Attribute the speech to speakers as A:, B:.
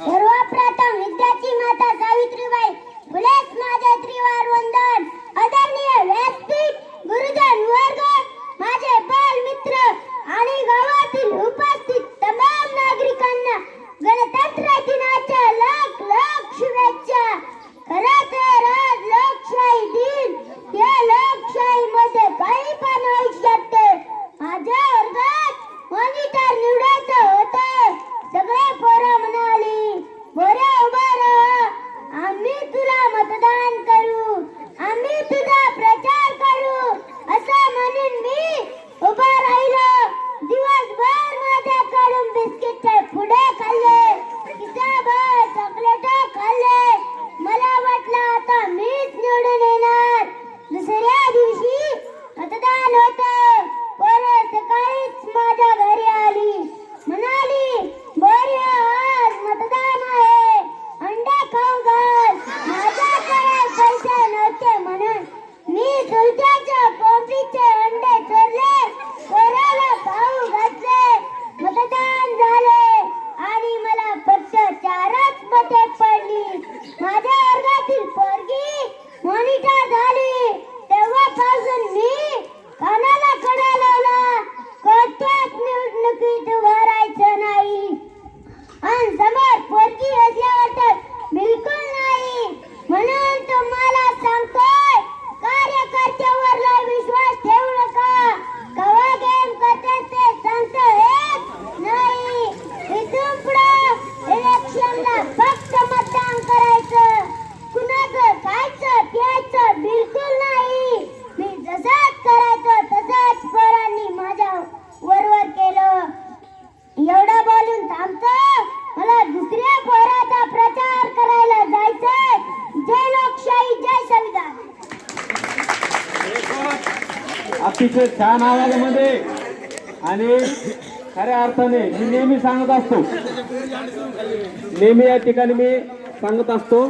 A: सर्वप्रथम विद्याची माता सावित्रीबाई ಬಿಸ್ಕೆಟ್ ಕುಡೆ ಕಲ್ಲು
B: अतिशय छान आवाजामध्ये आणि खऱ्या अर्थाने मी नेहमी सांगत असतो. नेहमी या ठिकाणी मी सांगत असतो.